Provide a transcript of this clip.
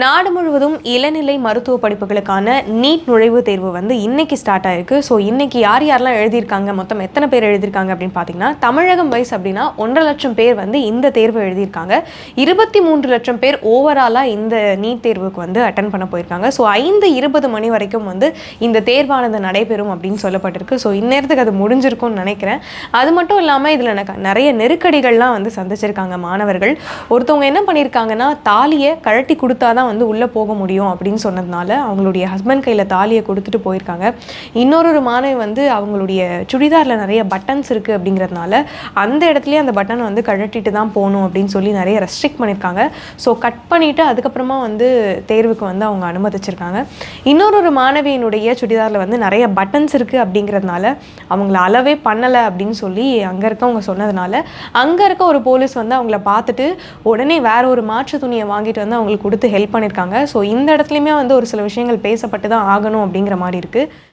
நாடு முழுவதும் இளநிலை மருத்துவ படிப்புகளுக்கான நீட் நுழைவுத் தேர்வு வந்து இன்னைக்கு ஸ்டார்ட் ஆயிருக்கு. ஸோ இன்னைக்கு யார் யாரெல்லாம் எழுதியிருக்காங்க? மொத்தம் எத்தனை பேர் எழுதியிருக்காங்க அப்படின்னு பார்த்தீங்கன்னா தமிழகம் வைஸ் அப்படின்னா ஒன்றரை லட்சம் பேர் வந்து இந்த தேர்வு எழுதியிருக்காங்க. இருபத்தி மூன்று லட்சம் பேர் ஓவராலாக இந்த நீட் தேர்வுக்கு வந்து அட்டன் பண்ண போயிருக்காங்க. ஸோ ஐந்து இருபது மணி வரைக்கும் வந்து இந்த தேர்வானது நடைபெறும் அப்படின்னு சொல்லப்பட்டிருக்கு. ஸோ இந்நேரத்துக்கு அது முடிஞ்சிருக்கும்னு நினைக்கிறேன். அது மட்டும் இல்லாமல் இதில் நிறைய நெருக்கடிகள்லாம் வந்து சந்திச்சிருக்காங்க மாணவர்கள். ஒருத்தவங்க என்ன பண்ணியிருக்காங்கன்னா தாலியை கழட்டி கொடுத்தாதான் வந்து உள்ளே போக முடியும் அப்படின்னு சொன்னதுனால அவங்களுடைய ஹஸ்பண்ட் கையில் தாலியை கொடுத்துட்டு போயிருக்காங்க. இன்னொரு ஒரு மாணவி வந்து அவங்களுடைய சுடிதாரில் நிறைய பட்டன்ஸ் இருக்குது அப்படிங்கிறதுனால அந்த இடத்துலயே அந்த பட்டனை வந்து கழட்டிட்டு தான் போகணும் அப்படின்னு சொல்லி நிறைய ரெஸ்ட்ரிக்ட் பண்ணியிருக்காங்க ஸோ கட் பண்ணிவிட்டு அதுக்கப்புறமா வந்து தேர்வுக்கு வந்து அவங்க அனுமதிச்சிருக்காங்க. இன்னொரு ஒரு மாணவியினுடைய சுடிதாரில் வந்து நிறைய பட்டன்ஸ் இருக்குது அப்படிங்கிறதுனால அவங்கள அளவே பண்ணலை அப்படின்னு சொல்லி அங்கே இருக்கவங்க சொன்னதுனால அங்கே இருக்க ஒரு போலீஸ் வந்து அவங்கள பார்த்துட்டு உடனே வேற ஒரு மாற்று துணியை வாங்கிட்டு வந்து அவங்களுக்கு கொடுத்து ஹெல்ப் பண்ணியிருக்காங்க ஸோ இந்த இடத்துலையுமே வந்து ஒரு சில விஷயங்கள் பேசப்பட்டு தான் ஆகணும் அப்படிங்கிற மாதிரி இருக்குது